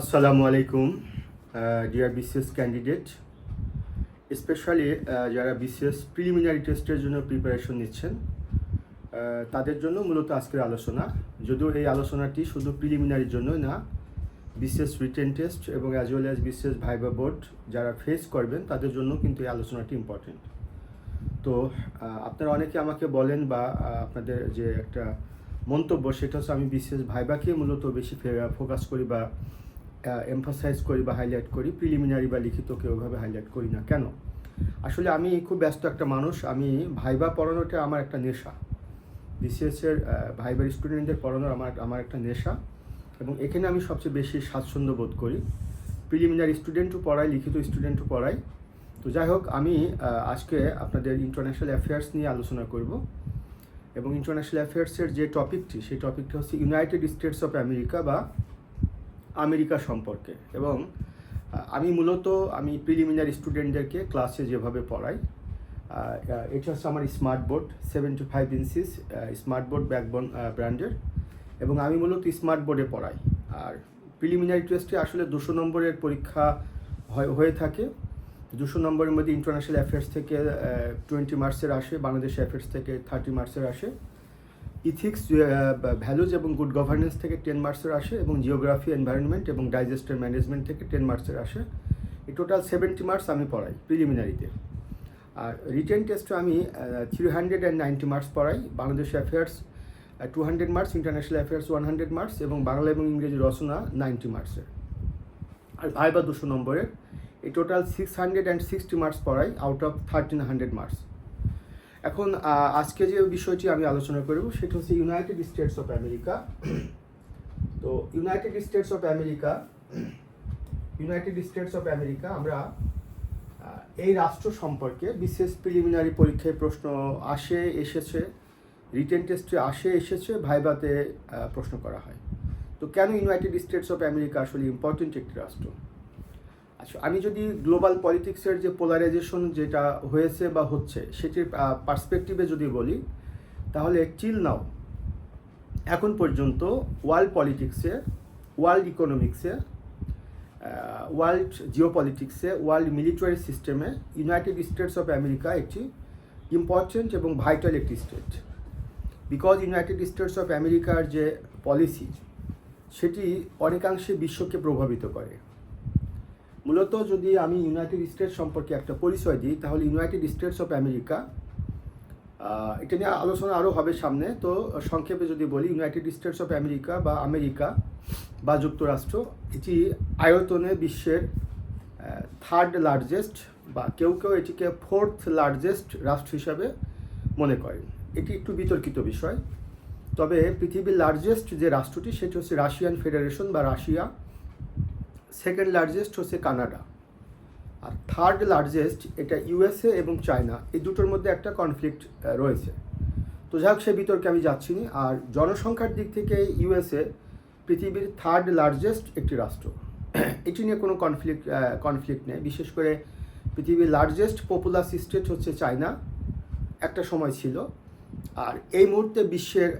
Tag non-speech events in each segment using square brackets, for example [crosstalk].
আসসালামু আলাইকুম dear BCS candidate specially যারা বিসিএস প্রিলিমিনারি টেস্টের জন্য প্রিপারেশন নিচ্ছেন তাদের জন্য মূলত আজকের আলোচনা। যদিও এই আলোচনাটি শুধু প্রিলিমিনারির জন্যই না বিসিএস রিটেন টেস্ট এবং as well as BCS viva board যারা ফেস করবেন, তাদের জন্য কিন্তু এই আলোচনাটি ইম্পর্টেন্ট তো আপনারা অনেকে আমাকে বলেন বা আপনাদের যে একটা মন্তব্য, সেটা হচ্ছে আমি বিশেষ ভাইবাকে মূলত বেশি ফোকাস করি বা এমফাসাইজ করি বা হাইলাইট করি প্রিলিমিনারি বা লিখিতকে ওভাবে হাইলাইট করি না। কেন? আসলে আমি খুব ব্যস্ত একটা মানুষ, আমি ভাইবা পড়ানোটা আমার একটা নেশা। বিসিএসের ভাইবার স্টুডেন্টদের পড়ানোর আমার আমার একটা নেশা এবং এখানে আমি সবচেয়ে বেশি স্বাচ্ছন্দ্য বোধ করি। প্রিলিমিনারি স্টুডেন্টও পড়াই লিখিত স্টুডেন্টও পড়াই তো যাই হোক, আমি আজকে আপনাদের ইন্টারন্যাশনাল অ্যাফেয়ার্স নিয়ে আলোচনা করব এবং ইন্টারন্যাশনাল অ্যাফেয়ার্সের যে টপিকটি সেই টপিকটা হচ্ছে ইউনাইটেড স্টেটস অফ আমেরিকা বা আমেরিকা সম্পর্কে। এবং আমি মূলত, আমি প্রিলিমিনারি স্টুডেন্টদেরকে ক্লাসে যেভাবে পড়াই এটা হচ্ছে আমার smart board seventy five inches smart board backbone ব্র্যান্ডের এবং আমি মূলত স্মার্ট বোর্ডে পড়াই। আর প্রিলিমিনারি টেস্টে আসলে দুশো নম্বরের পরীক্ষা হয়ে থাকে। দুশো নম্বরের মধ্যে ইন্টারন্যাশনাল অ্যাফেয়ার্স থেকে টোয়েন্টি মার্কসের আসে, বাংলাদেশ অ্যাফেয়ার্স থেকে থার্টি মার্কসের আসে। ইথিক্স ভ্যালুজ এবং গুড গভর্নেন্স থেকে টেন মার্কসের আসে এবং জিওগ্রাফি এনভায়রনমেন্ট এবং ডাইজেস্টার ম্যানেজমেন্ট থেকে টেন মার্কসের আসে। এই টোটাল সেভেন্টি মার্কস আমি পড়াই প্রিলিমিনারিতে আর রিটেন টেস্টে আমি three hundred and ninety marks পড়াই। Bangladesh affairs two hundred marks international affairs one hundred marks এবং বাংলা এবং ইংরেজি রচনা নাইনটি মার্কসের আর ভাইবা দুশো নম্বরের, এই total six hundred and sixty marks পড়াই out of thirteen hundred marks এখন আজকে যে বিষয়টি আমি আলোচনা করব, সেটা হচ্ছে ইউনাইটেড স্টেটস অফ আমেরিকা তো United States of America United States of America আমরা এই রাষ্ট্র সম্পর্কে বিশেষ প্রিলিমিনারি পরীক্ষায় প্রশ্ন আসে, এসেছে রিটেন টেস্টে আসে, এসেছে, ভাইভাতে প্রশ্ন করা হয়। তো কেন ইউনাইটেড স্টেটস অফ আমেরিকা আসলে ইম্পর্টেন্ট একটি রাষ্ট্র? আচ্ছা আমি যদি গ্লোবাল পলিটিক্সের যে পোলারাইজেশন যেটা হয়েছে বা হচ্ছে, সেটির পার্সপেক্টিভে যদি বলি, তাহলে চিল নাও এখন পর্যন্ত ওয়ার্ল্ড পলিটিক্সে ওয়ার্ল্ড ইকোনমিক্সে ওয়ার্ল্ড জিও পলিটিক্সে ওয়ার্ল্ড মিলিটারি সিস্টেমে ইউনাইটেড স্টেটস অফ আমেরিকা একটি ইম্পর্টেন্ট এবং ভাইটাল একটি state because United States of আমেরিকার যে পলিসি সেটি অনেকাংশে বিশ্বকে প্রভাবিত করে। মূলত যদি আমি ইউনাইটেড স্টেটস সম্পর্কে একটা পরিচয় দিই, তাহলে ইউনাইটেড স্টেটস অফ আমেরিকা এটা নিয়ে আলোচনা আরও হবে সামনে। তো সংক্ষেপে যদি বলি ইউনাইটেড স্টেটস অফ আমেরিকা বা আমেরিকা বা যুক্তরাষ্ট্র, এটি আয়তনে বিশ্বের থার্ড লার্জেস্ট বা কেউ কেউ এটিকে ফোর্থ লার্জেস্ট রাষ্ট্র হিসাবে মনে করেন। এটি একটু বিতর্কিত বিষয়। তবে পৃথিবীর লার্জেস্ট যে রাষ্ট্রটি, সেটি হচ্ছে রাশিয়ান ফেডারেশন বা রাশিয়া সেকেন্ড লার্জেস্ট হচ্ছে কানাডা। আর থার্ড লার্জেস্ট এটা ইউএসএ এবং চায়না, এই দুটোর মধ্যে একটা কনফ্লিক্ট রয়েছে। তো যাই হোক সে বিতর্কে আমি যাচ্ছি না। আর জনসংখ্যার দিক থেকে ইউএসএ পৃথিবীর থার্ড লার্জেস্ট একটি রাষ্ট্র। এটি নিয়ে কোনো কনফ্লিক্ট কনফ্লিক্ট নেই। বিশেষ করে পৃথিবীর লার্জেস্ট পপুলার স্টেট হচ্ছে চায়না। একটা সময় ছিল। আর এই মুহূর্তে বিশ্বের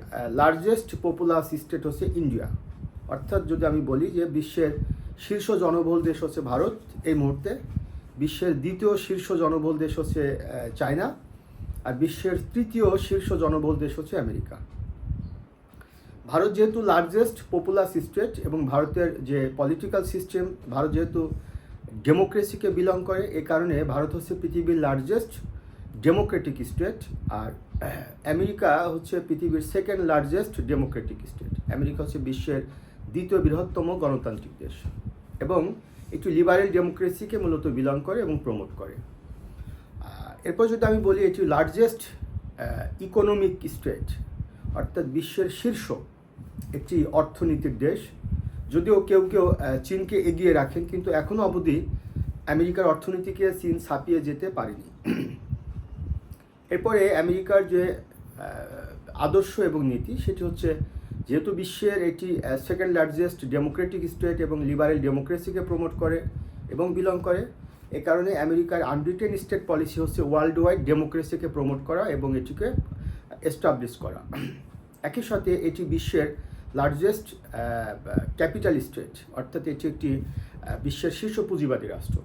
লার্জেস্ট পপুলার স্টেট হচ্ছে ইন্ডিয়া। অর্থাৎ যদি আমি বলি যে বিশ্বের শীর্ষ জনবহুল দেশ হচ্ছে ভারত এই মুহূর্তে। বিশ্বের দ্বিতীয় শীর্ষ জনবহুল দেশ হচ্ছে চায়না। আর বিশ্বের তৃতীয় শীর্ষ জনবহুল দেশ হচ্ছে আমেরিকা। ভারত যেহেতু লার্জেস্ট পপুলার স্টেট এবং ভারতের যে পলিটিক্যাল সিস্টেম ভারত যেহেতু ডেমোক্রেসিকে বিলং করে, এ কারণে ভারত হচ্ছে পৃথিবীর লার্জেস্ট ডেমোক্রেটিক স্টেট আর আমেরিকা হচ্ছে পৃথিবীর second largest democratic state America হচ্ছে বিশ্বের দ্বিতীয় বৃহত্তম গণতান্ত্রিক দেশ এবং একটি লিবারেল ডেমোক্রেসিকে মূলত বিলং করে এবং প্রমোট করে। এরপর যদি আমি বলি এটি লার্জেস্ট ইকোনমিক স্টেট অর্থাৎ বিশ্বের শীর্ষ একটি অর্থনীতির দেশ। যদিও কেউ কেউ চীনকে এগিয়ে রাখেন, কিন্তু এখনও অবধি আমেরিকার অর্থনীতিকে চীন ছাপিয়ে যেতে পারেনি। এরপরে আমেরিকার যে আদর্শ এবং নীতি, সেটি হচ্ছে যেহেতু বিশ্বের এটি সেকেন্ড লার্জেস্ট ডেমোক্রেটিক স্টেট এবং লিবারেল ডেমোক্রেসিকে প্রমোট করে এবং বিলং করে, এ কারণে আমেরিকার আনরিটেন স্টেট পলিসি হচ্ছে ওয়ার্ল্ড ওয়াইড ডেমোক্রেসিকে প্রমোট করা এবং এটিকে এস্টাবলিশ করা। একই সাথে এটি বিশ্বের লার্জেস্ট ক্যাপিটাল স্টেট অর্থাৎ এটি একটি বিশ্বের শীর্ষ পুঁজিবাদী রাষ্ট্র।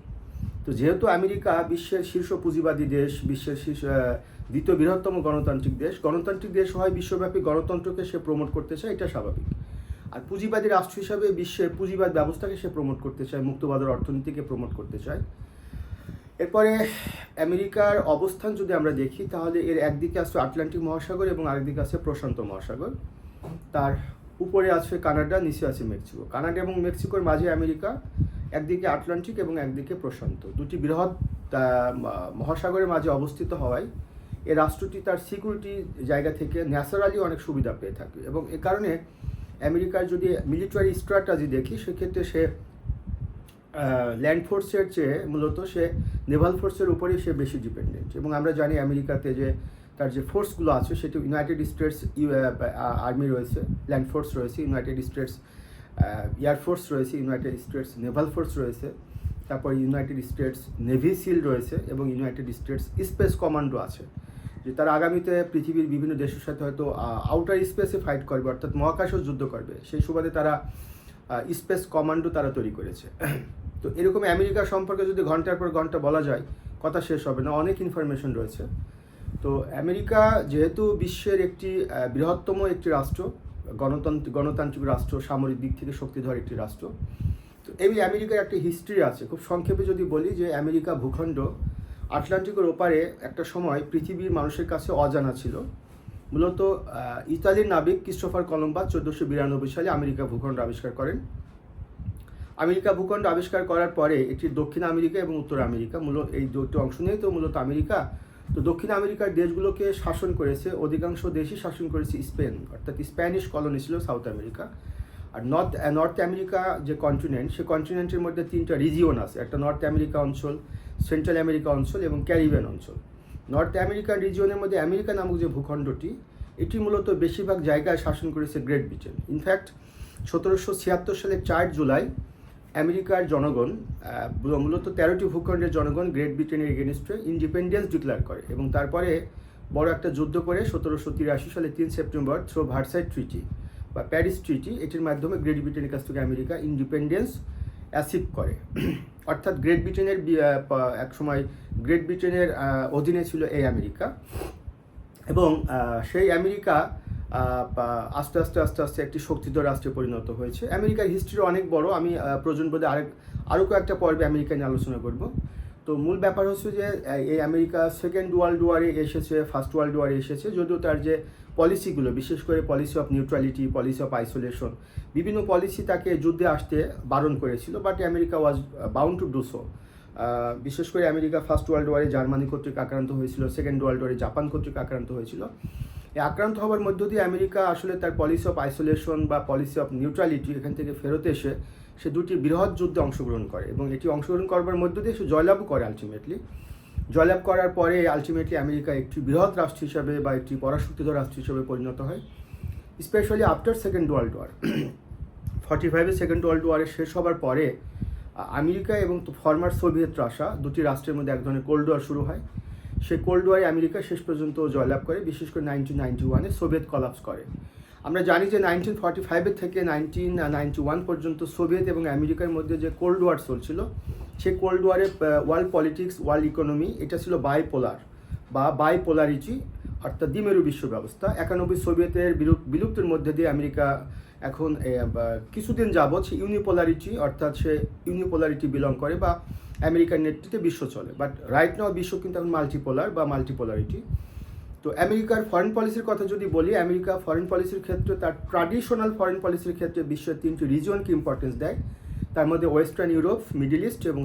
তো যেহেতু আমেরিকা বিশ্বের শীর্ষ পুঁজিবাদী দেশ, বিশ্বের শীর্ষ দ্বিতীয় বৃহত্তম গণতান্ত্রিক দেশ গণতান্ত্রিক দেশ হয় বিশ্বব্যাপী গণতন্ত্রকে সে প্রমোট করতে চায়, এটা স্বাভাবিক। আর পুঁজিবাদী রাষ্ট্র হিসাবে বিশ্বের পুঁজিবাদ ব্যবস্থাকে সে প্রমোট করতে চায়, মুক্তবাদের অর্থনীতিকে প্রমোট করতে চায়। এরপরে আমেরিকার অবস্থান যদি আমরা দেখি, তাহলে এর একদিকে আছে আটলান্টিক মহাসাগর এবং আরেকদিকে আছে প্রশান্ত মহাসাগর। তার উপরে আছে কানাডা, নিচে আছে মেক্সিকো। কানাডা এবং মেক্সিকোর মাঝে আমেরিকা একদিকে আটলান্টিক এবং একদিকে প্রশান্ত। দুটি বৃহৎ মহাসাগরের মাঝে অবস্থিত হওয়ায় এ রাষ্ট্রটি তার সিকিউরিটি জায়গা থেকে ন্যাচারালি অনেক সুবিধা পেয়ে থাকে এবং এ কারণে আমেরিকার যদি মিলিটারি স্ট্র্যাটাজি দেখি, সেক্ষেত্রে সে ল্যান্ড ফোর্সের চেয়ে মূলত সে নেভাল ফোর্সের উপরেই সে বেশি ডিপেন্ডেন্ট এবং আমরা জানি আমেরিকাতে যে তার যে ফোর্সগুলো আছে, সেটি ইউনাইটেড স্টেটস আর্মি রয়েছে, ল্যান্ড ফোর্স রয়েছে, ইউনাইটেড স্টেটস এয়ারফোর্স রয়েছে ইউনাইটেড স্টেটস নেভাল ফোর্স রয়েছে, তারপর ইউনাইটেড স্টেটস নেভি সিল রয়েছে এবং ইউনাইটেড স্টেটস স্পেস কমান্ডো আছে। যে তারা আগামীতে পৃথিবীর বিভিন্ন দেশের সাথে হয়তো আউটার স্পেসে ফাইট করবে, অর্থাৎ মহাকাশও যুদ্ধ করবে। সেই সুবাদে তারা স্পেস কমান্ডো তারা তৈরি করেছে। তো এরকম আমেরিকা সম্পর্কে যদি ঘণ্টার পর ঘণ্টা বলা যায়, কথা শেষ হবে না, অনেক ইনফরমেশন রয়েছে। তো আমেরিকা যেহেতু বিশ্বের একটি বৃহত্তম একটি রাষ্ট্র গণতন্ত্র, গণতান্ত্রিক রাষ্ট্র, সামরিক দিক থেকে শক্তিধর একটি রাষ্ট্র। তো এই আমেরিকার একটা হিস্ট্রি আছে। খুব সংক্ষেপে যদি বলি যে আমেরিকা ভূখণ্ড, আটলান্টিকের ওপারে একটা সময় পৃথিবীর মানুষের কাছে অজানা ছিল। মূলত ইতালির নাবিক ক্রিস্টোফার কলম্বাস চোদ্দোশো বিরানব্বই সালে আমেরিকা ভূখণ্ড আবিষ্কার করেন। আমেরিকা ভূখণ্ড আবিষ্কার করার পরে এটি দক্ষিণ আমেরিকা এবং উত্তর আমেরিকা মূলত এই দুটি অংশ নিয়েই তো মূলত আমেরিকা তো দক্ষিণ আমেরিকার দেশগুলোকে শাসন করেছে, অধিকাংশ দেশই শাসন করেছে স্পেন, অর্থাৎ স্প্যানিশ কলোনি ছিল সাউথ আমেরিকা। আর নর্থ নর্থ আমেরিকা যে কন্টিনেন্ট সে কন্টিনেন্টের মধ্যে তিনটা রিজিয়ন আছে। একটা নর্থ আমেরিকা অঞ্চল, সেন্ট্রাল আমেরিকা অঞ্চল এবং ক্যারিবিয়ান অঞ্চল। নর্থ আমেরিকান রিজিয়নের মধ্যে আমেরিকা নামক যে ভূখণ্ডটি, এটি মূলত বেশিরভাগ জায়গায় শাসন করেছে গ্রেট ব্রিটেন ইনফ্যাক্ট সতেরোশো ছিয়াত্তর সালের চার জুলাই আমেরিকার জনগণ মূলত তেরোটি ভূখণ্ডের জনগণ গ্রেট ব্রিটেনের এগেনস্টে ইন্ডিপেন্ডেন্স ডিক্লেয়ার করে এবং তারপরে বড় একটা যুদ্ধ করে সতেরোশো তিরাশি সালে তিন সেপ্টেম্বর থ্রো ভার্সাইড ট্রিটি বা প্যারিস ট্রিটি এটির মাধ্যমে গ্রেট ব্রিটেনের কাছ থেকে আমেরিকা ইন্ডিপেন্ডেন্স অ্যাসিভ করে। [clears throat] অর্থাৎ গ্রেট ব্রিটেনের এক সময় গ্রেট ব্রিটেনের অধীনে ছিল এই আমেরিকা এবং সেই আমেরিকা আস্তে আস্তে আস্তে আস্তে একটি শক্তিধর রাষ্ট্রে পরিণত হয়েছে। আমেরিকার হিস্ট্রি অনেক বড়। আমি প্রয়োজন বোধে আরেক আরও কয়েকটা পর্বে আমেরিকা নিয়ে আলোচনা করব। তো মূল ব্যাপার হচ্ছে যে এই আমেরিকা সেকেন্ড ওয়ার্ল্ড ওয়ারে এসেছে ফার্স্ট ওয়ার্ল্ড ওয়ারে এসেছে, যদিও তার যে পলিসিগুলো বিশেষ করে policy of neutrality policy of isolation বিভিন্ন পলিসি তাকে যুদ্ধে আসতে বারণ করেছিল but America was bound to do so বিশেষ করে আমেরিকা ফার্স্ট ওয়ার্ল্ড ওয়ারে জার্মানি কর্তৃক আক্রান্ত হয়েছিল সেকেন্ড ওয়ার্ল্ড ওয়ারে জাপান কর্তৃক আক্রান্ত হয়েছিল। আক্রান্ত হওয়ার মধ্য দিয়ে আমেরিকা আসলে তার পলিসি অফ আইসোলেশন বা পলিসি অফ নিউট্রালিটি এখান থেকে ফেরত এসে সে দুটি বৃহৎ যুদ্ধে অংশগ্রহণ করে এবং এটি অংশগ্রহণ করবার মধ্য দিয়ে সে জয়লাভও করে আলটিমেটলি জয়লাভ করার পরে আলটিমেটলি আমেরিকা একটি বৃহৎ রাষ্ট্র হিসাবে বা একটি পরাশক্তিধর রাষ্ট্র হিসাবে পরিণত হয় specially after Second World War forty ফাইভে সেকেন্ড ওয়ার্ল্ড ওয়ারের শেষ হবার পরে আমেরিকা এবং ফর্মার সোভিয়েত রাশা দুটি রাষ্ট্রের মধ্যে এক ধরনের কোল্ড ওয়ার শুরু হয়। সেই কোল্ড ওয়ারে আমেরিকা শেষ পর্যন্ত জয়লাভ করে, বিশেষ করে নাইনটিন নাইনটি ওয়ানে সোভিয়েত কলাপস করে। আমরা জানি যে নাইনটিন ফর্টি ফাইভের থেকে নাইনটিন নাইনটি ওয়ান পর্যন্ত সোভিয়েত এবং আমেরিকার মধ্যে যে কোল্ড ওয়ার চলছিল সেই কোল্ড ওয়ারে ওয়ার্ল্ড পলিটিক্স ওয়ার্ল্ড ইকোনমি এটা ছিল বাইপোলার বা বাইপোলারিটি অর্থাৎ দ্বিমেরু বিশ্ব ব্যবস্থা। একানব্বই সোভিয়েতের বিলুপ- বিলুপ্তির মধ্যে দিয়ে আমেরিকা এখন কিছুদিন যাবৎ সে ইউনিপোলারিটি অর্থাৎ সে ইউনিপোলারিটি বিলং করে বা আমেরিকার নেতৃত্বে বিশ্ব চলে। বাট রাইট নাও বিশ্ব কিন্তু এখন মাল্টিপোলার বা মাল্টিপোলারিটি তো আমেরিকার ফরেন পলিসির কথা যদি বলি, আমেরিকা ফরেন পলিসির ক্ষেত্রে তার ট্রাডিশনাল ফরেন পলিসির ক্ষেত্রে বিশ্বের তিনটি রিজিয়নকে ইম্পর্টেন্স দেয়। তার মধ্যে ওয়েস্টার্ন ইউরোপ মিডিল ইস্ট এবং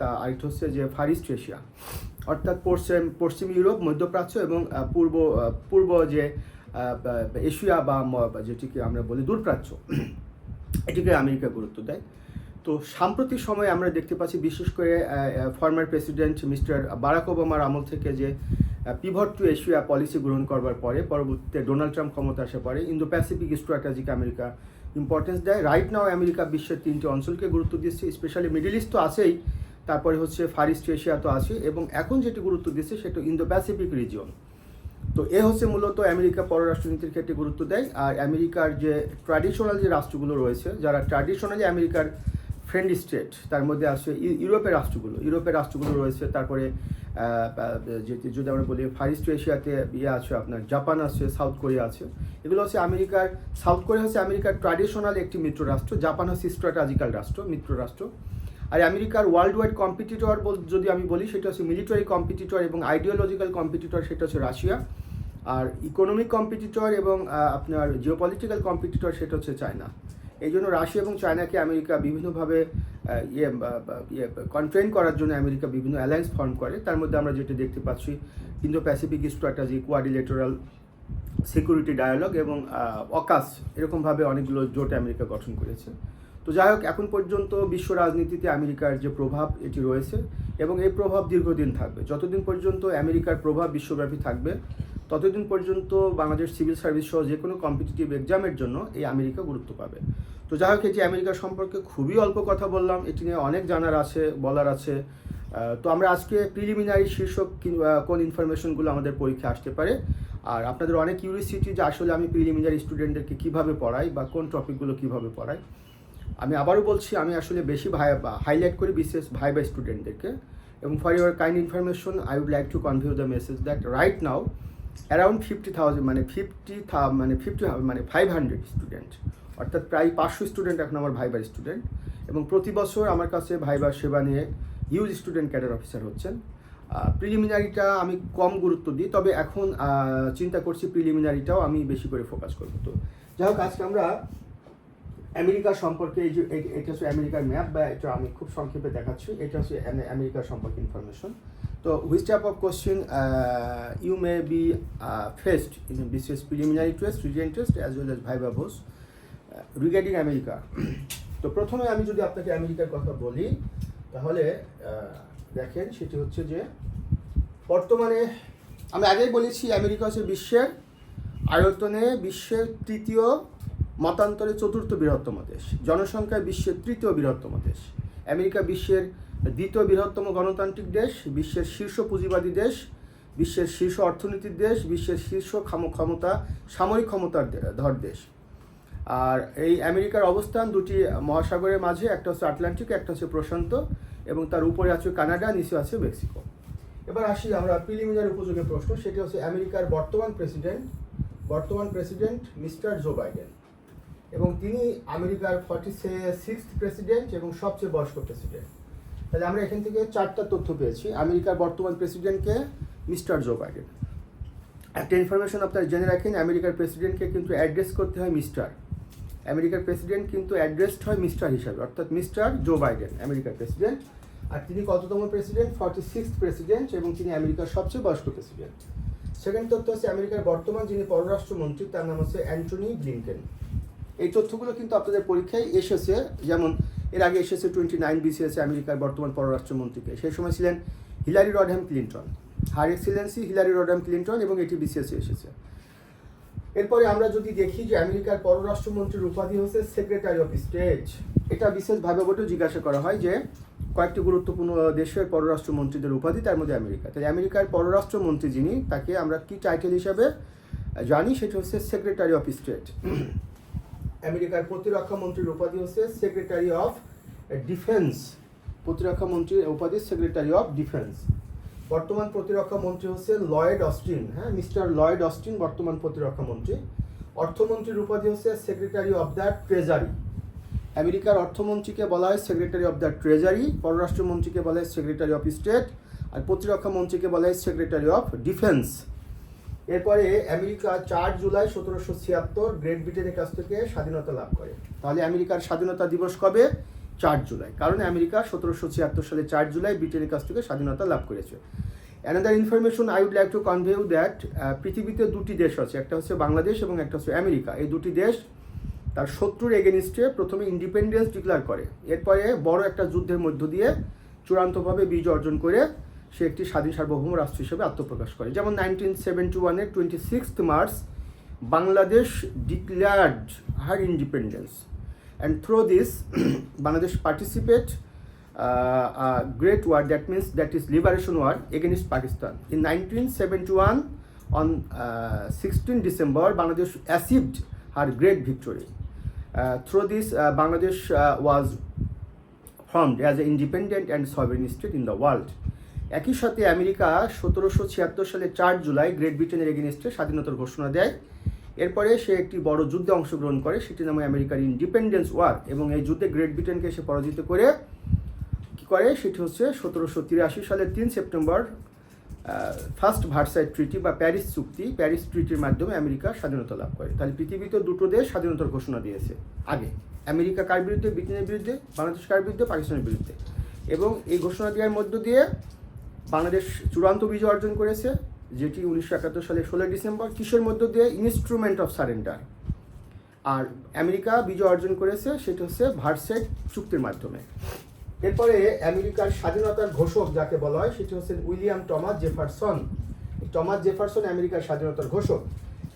তা আরেকটা হচ্ছে যে ফার ইস্ট এশিয়া অর্থাৎ পশ্চিম পশ্চিম ইউরোপ, মধ্যপ্রাচ্য এবং পূর্ব পূর্ব যে এশিয়া বা যেটিকে আমরা বলি দূরপ্রাচ্য। এটিকে আমেরিকা গুরুত্ব দেয়। তো সাম্প্রতিক সময়ে আমরা দেখতে পাচ্ছি, বিশেষ করে ফর্মার প্রেসিডেন্ট মিস্টার বারাক ওবামার আমল থেকে যে পিভট টু এশিয়া পলিসি গ্রহণ করবার পরে পরবর্তীতে ডোনাল্ড ট্রাম্প ক্ষমতা আসে পরে ইন্দো প্যাসিফিক স্ট্র্যাটেজিকে আমেরিকা ইম্পর্টেন্স দেয়। রাইট নাও আমেরিকা বিশ্বের তিনটি অঞ্চলকে গুরুত্ব দিচ্ছে স্পেশালি মিডিল ইস্ট তো আছেই, তারপরে হচ্ছে ফার ইস্ট এশিয়া তো আছে এবং এখন যেটি গুরুত্ব দিচ্ছে সেটা ইন্দো প্যাসিফিক রিজিয়ন তো এ হচ্ছে মূলত আমেরিকা পররাষ্ট্রনীতির ক্ষেত্রে গুরুত্ব দেয়। আর আমেরিকার যে ট্র্যাডিশনাল যে রাষ্ট্রগুলো রয়েছে, যারা ট্র্যাডিশনালি আমেরিকার ফ্রেন্ড স্টেট তার মধ্যে আসছে ইউরোপের রাষ্ট্রগুলো ইউরোপের রাষ্ট্রগুলো রয়েছে, তারপরে যদি আমরা বলি ফার ইস্ট এশিয়াতে ইয়ে আছে, আপনার জাপান আছে, সাউথ কোরিয়া আছে, এগুলো হচ্ছে আমেরিকার, সাউথ কোরিয়া হচ্ছে আমেরিকার ট্র্যাডিশনাল একটি মিত্র রাষ্ট্র, জাপান হচ্ছে স্ট্র্যাটাজিক্যাল রাষ্ট্র, মিত্র রাষ্ট্র। আর আমেরিকার ওয়ার্ল্ড ওয়াইড কম্পিটিটর যদি আমি বলি, সেটা হচ্ছে মিলিটারি কম্পিটিটর এবং আইডিওলজিক্যাল কম্পিটিটর সেটা হচ্ছে রাশিয়া। আর ইকোনমিক কম্পিটিটর এবং আপনার জিওপলিটিক্যাল কম্পিটিটর সেটা হচ্ছে চায়না। এই জন্য রাশিয়া এবং চায়নাকে আমেরিকা বিভিন্নভাবে ইয়ে ইয়ে কন্ট্রেন করার জন্য আমেরিকা বিভিন্ন অ্যালায়েন্স ফর্ম করে। তার মধ্যে আমরা যেটা দেখতে পাচ্ছি Indo Pacific strategy quadrilateral security dialogue এবং অকাস এরকমভাবে অনেকগুলো জোট আমেরিকা গঠন করেছে। তো যাই হোক, এখন পর্যন্ত বিশ্ব রাজনীতিতে আমেরিকার যে প্রভাব, এটি রয়েছে এবং এই প্রভাব দীর্ঘদিন থাকবে। যতদিন পর্যন্ত আমেরিকার প্রভাব বিশ্বব্যাপী থাকবে ততদিন পর্যন্ত বাংলাদেশ সিভিল সার্ভিস সহ যে কোনো কম্পিটিটিভ এক্সামের জন্য এই আমেরিকা গুরুত্ব পাবে। তো যাই হোক এটি আমেরিকা সম্পর্কে খুবই অল্প কথা বললাম, এটি নিয়ে অনেক জানার আছে, বলার আছে। তো আমরা আজকে প্রিলিমিনারি শীর্ষক কোন ইনফরমেশনগুলো আমাদের পরীক্ষা আসতে পারে, আর আপনাদের অনেক কিউরিসিটি যে আসলে আমি প্রিলিমিনারি স্টুডেন্টদেরকে কীভাবে পড়াই বা কোন টপিকগুলো কীভাবে পড়াই। আমি আবারও বলছি, আমি আসলে বেশি ভাই হাইলাইট করি বিশেষ ভাই ভাই স্টুডেন্টদেরকে এবং for your kind information I would like to convey the message that right now around fifty thousand মানে ফিফটি মানে ফিফটি মানে ফাইভ হান্ড্রেড স্টুডেন্ট অর্থাৎ প্রায় পাঁচশো স্টুডেন্ট এখন আমার ভাইবার স্টুডেন্ট এবং প্রতি বছর আমার কাছে ভাইবার সেবা নিয়ে হিউজ স্টুডেন্ট ক্যাডার অফিসার হচ্ছেন। প্রিলিমিনারিটা আমি কম গুরুত্ব দিই, তবে এখন চিন্তা করছি প্রিলিমিনারিটাও আমি বেশি করে ফোকাস করব। তো যাই হোক, আজকে আমরা আমেরিকা সম্পর্কে এই যে এটা হচ্ছে আমেরিকার ম্যাপ বা এটা আমি খুব সংক্ষেপে দেখাচ্ছি। এটা হচ্ছে আমে- আমেরিকার সম্পর্কে ইনফরমেশন তো which type of question you may be faced in বিশেষ preliminary test written test as well as viva voce regarding America তো প্রথমে আমি যদি আপনাকে আমেরিকার কথা বলি, তাহলে দেখেন সেটি হচ্ছে যে, বর্তমানে আমি আগেই বলেছি আমেরিকা হচ্ছে বিশ্বের আয়তনে বিশ্বের তৃতীয় মতান্তরে চতুর্থ বৃহত্তম দেশ। জনসংখ্যায় বিশ্বের তৃতীয় বৃহত্তম দেশ। আমেরিকা বিশ্বের দ্বিতীয় বৃহত্তম গণতান্ত্রিক দেশ, বিশ্বের শীর্ষ পুঁজিবাদী দেশ, বিশ্বের শীর্ষ অর্থনীতির দেশ, বিশ্বের শীর্ষ ক্ষম- ক্ষমতা, সামরিক ক্ষমতার ধর দেশ। আর এই আমেরিকার অবস্থান দুটি মহাসাগরের মাঝে, একটা হচ্ছে আটলান্টিক, একটা হচ্ছে প্রশান্ত, এবং তার উপরে আছে কানাডা নিচে আছে মেক্সিকো। এবার আসি আমরা প্রিলিমিনারি উপযোগী প্রশ্ন, সেটি হচ্ছে আমেরিকার বর্তমান প্রেসিডেন্ট বর্তমান প্রেসিডেন্ট মিস্টার জো বাইডেন। এবং তিনি আমেরিকার ফর্টি সিক্স প্রেসিডেন্ট এবং সবচেয়ে বয়স্ক প্রেসিডেন্ট তাহলে আমরা এখান থেকে চারটা তথ্য পেয়েছি। আমেরিকার বর্তমান প্রেসিডেন্টকে মিস্টার জো বাইডেন। একটা ইনফরমেশন আপনারা জেনে রাখেন, আমেরিকার প্রেসিডেন্টকে কিন্তু অ্যাড্রেস করতে হয় মিস্টার। আমেরিকার প্রেসিডেন্ট কিন্তু অ্যাড্রেসড হয় মিস্টার হিসাবে, অর্থাৎ মিস্টার জো বাইডেন, আমেরিকার প্রেসিডেন্ট আর তিনি কততম প্রেসিডেন্ট ফর্টি সিক্স প্রেসিডেন্ট এবং তিনি আমেরিকার সবচেয়ে বয়স্ক প্রেসিডেন্ট সেকেন্ড তথ্য হচ্ছে, আমেরিকার বর্তমান যিনি পররাষ্ট্রমন্ত্রী, তার নাম হচ্ছে অ্যান্টনি ব্লিংকেন। এই তথ্যগুলো কিন্তু আপনাদের পরীক্ষায় এসেছে। যেমন, এর আগে এসেছে টোয়েন্টি নাইন বিসিএসে আমেরিকার বর্তমান পররাষ্ট্রমন্ত্রীকে। সেই সময় ছিলেন Hillary Rodham Clinton. Her excellency Hillary Rodham Clinton এবং এটি বিসিএসে এসেছে। এরপরে আমরা যদি দেখি যে আমেরিকার পররাষ্ট্রমন্ত্রীর উপাধি হচ্ছে সেক্রেটারি অফ স্টেট। এটা বিশেষভাবে বলেও জিজ্ঞাসা করা হয় যে, কয়েকটি গুরুত্বপূর্ণ দেশের পররাষ্ট্রমন্ত্রীদের উপাধি তার মধ্যে আমেরিকা। তাই আমেরিকার পররাষ্ট্রমন্ত্রী যিনি, তাকে আমরা কি টাইটেল হিসাবে জানি, সেটা হচ্ছে সেক্রেটারি অফ স্টেট। আমেরিকার প্রতিরক্ষা মন্ত্রীর উপাধি হচ্ছে সেক্রেটারি অফ ডিফেন্স প্রতিরক্ষা মন্ত্রীর উপাধি সেক্রেটারি অফ ডিফেন্স বর্তমান প্রতিরক্ষা মন্ত্রী হচ্ছে লয়েড অস্টিন হ্যাঁ মিস্টার লয়েড অস্টিন বর্তমান প্রতিরক্ষা মন্ত্রী। অর্থমন্ত্রীর উপাধি হচ্ছে সেক্রেটারি অফ দ্য ট্রেজারি আমেরিকার অর্থমন্ত্রীকে বলা হয় সেক্রেটারি অফ দ্য ট্রেজারি পররাষ্ট্রমন্ত্রীকে বলা হয় সেক্রেটারি অফ স্টেট আর প্রতিরক্ষা মন্ত্রীকে বলা হয় সেক্রেটারি অফ ডিফেন্স এরপরে আমেরিকা চার জুলাই সতেরোশো ছিয়াত্তর গ্রেট ব্রিটেনের কাছ থেকে স্বাধীনতা লাভ করে। তাহলে আমেরিকার স্বাধীনতা দিবস কবে? চার জুলাই। কারণ আমেরিকা সতেরোশো ছিয়াত্তর সালে চার জুলাই ব্রিটেনের কাছ থেকে স্বাধীনতা লাভ করেছে। Another information I would like to convey that পৃথিবীতে দুটি দেশ আছে, একটা হচ্ছে বাংলাদেশ এবং একটা হচ্ছে আমেরিকা। এই দুটি দেশ তার শত্রুর এগেনিস্টে প্রথমে ইন্ডিপেন্ডেন্স ডিক্লেয়ার করে। এরপরে বড় একটা যুদ্ধের মধ্য দিয়ে চূড়ান্তভাবে বিজয় অর্জন করে সে একটি স্বাধীন সার্বভৌম রাষ্ট্র হিসেবে আত্মপ্রকাশ করে। যেমন নাইনটিন সেভেন্টি ওয়ানের twenty sixth March Bangladesh declared her independence and through this Bangladesh participate great war that means that is liberation war against Pakistan in nineteen seventy one on uh, 16 December, Bangladesh her great victory through this Bangladesh was formed as an independent and sovereign state in the world. একই সাথে America সতেরোশো ছিয়াত্তর সালে চার July great ব্রিটেনের এগেনিস্টে স্বাধীনতার ঘোষণা দেয়। এরপরে সে একটি বড় যুদ্ধে অংশগ্রহণ করে, সেটি নামে আমেরিকার ইন্ডিপেন্ডেন্স ওয়ার এবং এই যুদ্ধে গ্রেট ব্রিটেনকে সে পরাজিত করে, কি করে? সেটি হচ্ছে সতেরোশো তিরাশি সালের তিন সেপ্টেম্বর ফার্স্ট ভার্সাইড ট্রিটি বা প্যারিস চুক্তি, প্যারিস ট্রিটির মাধ্যমে আমেরিকা স্বাধীনতা লাভ করে। তাহলে পৃথিবীতে দুটো দেশ স্বাধীনতার ঘোষণা দিয়েছে, আগে। আমেরিকা কার বিরুদ্ধে? ব্রিটেনের বিরুদ্ধে, বাংলাদেশ কার বিরুদ্ধে? পাকিস্তানের বিরুদ্ধে। এবং এই ঘোষণা দেওয়ার মধ্য দিয়ে বাংলাদেশ চূড়ান্ত বিজয় অর্জন করেছে, যেটি উনিশশো একাত্তর সালের ষোলোই ডিসেম্বর, কিসের মধ্য দিয়ে? ইনস্ট্রুমেন্ট অফ সারেন্ডার আর আমেরিকা বিজয় অর্জন করেছে, সেটা হচ্ছে ভার্সেট চুক্তির মাধ্যমে। এরপরে আমেরিকার স্বাধীনতার ঘোষক যাকে বলা হয়, সেটি হচ্ছেন William Thomas Jefferson. Thomas Jefferson আমেরিকার স্বাধীনতার ঘোষক।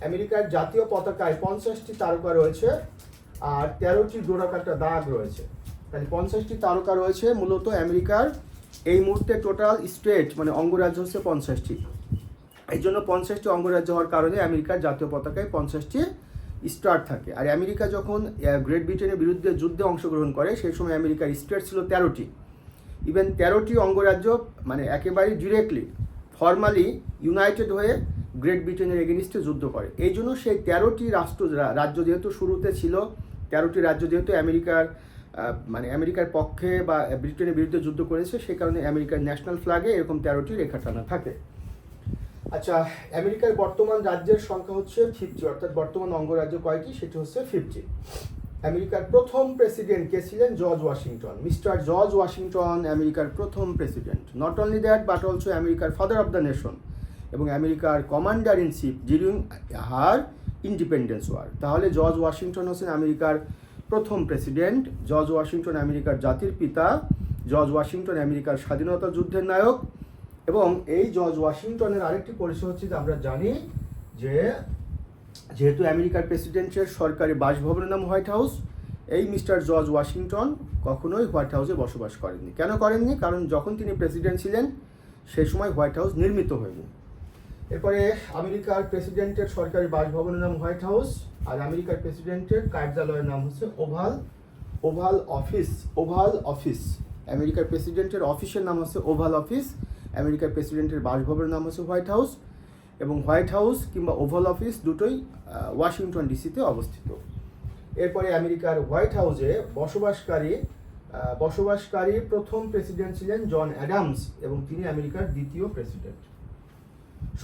আমেরিকার জাতীয় পতাকায় পঞ্চাশটি তারকা রয়েছে, আর তেরোটি ডোরাকাটা দাগ রয়েছে। তাহলে পঞ্চাশটি তারকা রয়েছে, মূলত আমেরিকার এই মুহূর্তে টোটাল স্টেট মানে অঙ্গরাজ্য হচ্ছে পঞ্চাশটি। এই জন্য পঞ্চাশটি অঙ্গরাজ্য হওয়ার কারণে আমেরিকার জাতীয় পতাকায় পঞ্চাশটি স্টার থাকে। আর আমেরিকা যখন গ্রেট ব্রিটেনের বিরুদ্ধে যুদ্ধে অংশগ্রহণ করে, সেই সময় আমেরিকার স্টেট ছিল তেরোটি। ইভেন তেরোটি অঙ্গরাজ্য মানে একেবারে ডিরেক্টলি ফর্মালি ইউনাইটেড হয়ে গ্রেট ব্রিটেনের এগেনিস্টে যুদ্ধ করে। এই জন্য সেই তেরোটি রাষ্ট্র রাজ্য যেহেতু শুরুতে ছিল, তেরোটি রাজ্য যেহেতু আমেরিকার মানে আমেরিকার পক্ষে বা ব্রিটেনের বিরুদ্ধে যুদ্ধ করেছে সেই কারণে আমেরিকার ন্যাশনাল ফ্ল্যাগে এরকম তেরোটি রেখা টানা থাকে। আচ্ছা আমেরিকার বর্তমান রাজ্যের সংখ্যা হচ্ছে ফিফটি, অর্থাৎ বর্তমান অঙ্গরাজ্য কয়টি? সেটি হচ্ছে ফিফটি। আমেরিকার প্রথম প্রেসিডেন্ট কে ছিলেন? George Washington. Mister George Washington আমেরিকার প্রথম president. Not only that, but also আমেরিকার ফাদার অফ দ্য নেশন এবং আমেরিকার commander in chief during her independence war. তাহলে জর্জ ওয়াশিংটন হচ্ছেন আমেরিকার প্রথম প্রেসিডেন্ট জর্জ ওয়াশিংটন আমেরিকার জাতির পিতা, জর্জ ওয়াশিংটন আমেরিকার স্বাধীনতা যুদ্ধের নায়ক এবং এই জর্জ ওয়াশিংটনের আরেকটি পরিচয় হচ্ছে যে আমরা জানি যে যেহেতু আমেরিকার প্রেসিডেন্টের সরকারি বাসভবনের নাম হোয়াইট হাউস, এই মিস্টার জর্জ ওয়াশিংটন কখনোই হোয়াইট হাউসে বসবাস করেননি। কেন করেননি? কারণ যখন তিনি প্রেসিডেন্ট ছিলেন, সেই সময় হোয়াইট হাউস নির্মিত হয়নি। এরপরে আমেরিকার প্রেসিডেন্টের সরকারি বাসভবনের নাম হোয়াইট হাউস আর আমেরিকার প্রেসিডেন্টের কার্যালয়ের নাম হচ্ছে Oval Oval Office Oval Office. আমেরিকার প্রেসিডেন্টের অফিসের নাম হচ্ছে ওভাল অফিস। আমেরিকার প্রেসিডেন্টের বাসভবনের নাম হচ্ছে হোয়াইট হাউস এবং হোয়াইট হাউস কিংবা ওভাল অফিস দুটোই ওয়াশিংটন ডিসিতে অবস্থিত। এরপরে আমেরিকার হোয়াইট হাউসে বসবাসকারী বসবাসকারী প্রথম প্রেসিডেন্ট ছিলেন জন অ্যাডামস এবং তিনি আমেরিকার দ্বিতীয় প্রেসিডেন্ট।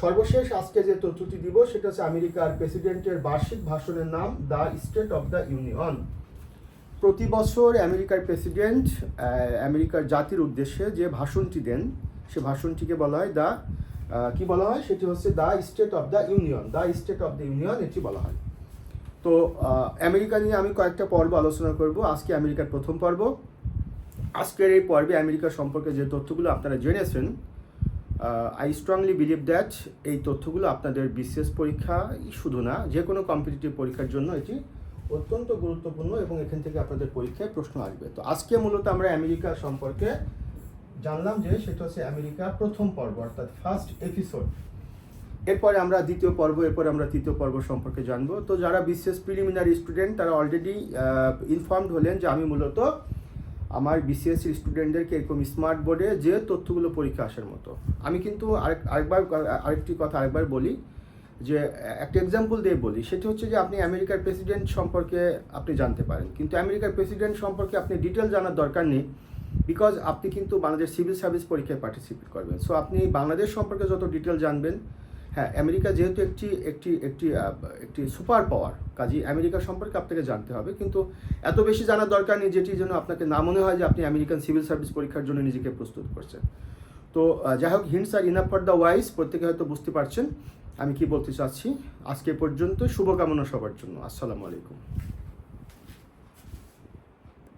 সর্বশেষ আজকে যে তথ্যটি দিব সেটা হচ্ছে আমেরিকার প্রেসিডেন্টের বার্ষিক ভাষণের নাম, the State of the Union. প্রতি বছর আমেরিকার প্রেসিডেন্ট আমেরিকার জাতির উদ্দেশ্যে যে ভাষণটি দেন, সে ভাষণটিকে বলা হয় দ্য কি বলা হয়? সেটি হচ্ছে the State of the Union. The State of the Union এটি বলা হয়। তো আমেরিকা নিয়ে আমি কয়েকটা পর্ব আলোচনা করব। আজকে আমেরিকার প্রথম পর্ব। আজকের এই পর্বে আমেরিকা সম্পর্কে যে তথ্যগুলো আপনারা জেনেছেন আই স্ট্রংলি বিলিভ দ্যাট এই তথ্যগুলো আপনাদের বিশেষ পরীক্ষা শুধু না, যে কোনো কম্পিটিটিভ পরীক্ষার জন্য এটি অত্যন্ত গুরুত্বপূর্ণ এবং এখান থেকে আপনাদের পরীক্ষায় প্রশ্ন আসবে। তো আজকে মূলত আমরা আমেরিকা সম্পর্কে জানলাম যে সেটা হচ্ছে আমেরিকা প্রথম পর্ব, অর্থাৎ ফার্স্ট এপিসোড এরপরে আমরা দ্বিতীয় পর্ব, এরপরে আমরা তৃতীয় পর্ব সম্পর্কে জানব। তো যারা বিশেষ প্রিলিমিনারি স্টুডেন্ট তারা অলরেডি ইনফর্মড হলেন যে আমি মূলত আমার বিসিএস স্টুডেন্টদেরকে এরকম স্মার্ট বোর্ডে যে তথ্যগুলো পরীক্ষা আসার মতো। আমি কিন্তু আরেক, আরেকবার আরেকটি কথা আরেকবার বলি, যে একটা এক্সাম্পল দিয়ে বলি, সেটি হচ্ছে যে আপনি আমেরিকার প্রেসিডেন্ট সম্পর্কে আপনি জানতে পারেন। কিন্তু আমেরিকার প্রেসিডেন্ট সম্পর্কে আপনি ডিটেল জানার দরকার নেই বিকজ আপনি কিন্তু বাংলাদেশ সিভিল সার্ভিস পরীক্ষায় পার্টিসিপেট করবেন। সো আপনি বাংলাদেশ সম্পর্কে যত ডিটেল জানবেন হ্যাঁ আমেরিকা যেহেতু একটি একটি একটি একটি সুপার পাওয়ার কাজী আমেরিকা সম্পর্কে আপনাকে জানতে হবে, কিন্তু এত বেশি জানার দরকার নেই যেটির জন্য আপনাকে না মনে হয় যে আপনি আমেরিকান সিভিল সার্ভিস পরীক্ষার জন্য নিজেকে প্রস্তুত করছেন। তো যাই হোক hints are enough for the wise প্রত্যেকে হয়তো বুঝতে পারছেন। আমি কি বলতে চাচ্ছি? আজকে পর্যন্ত শুভকামনা সবার জন্য। আসসালামু আলাইকুম।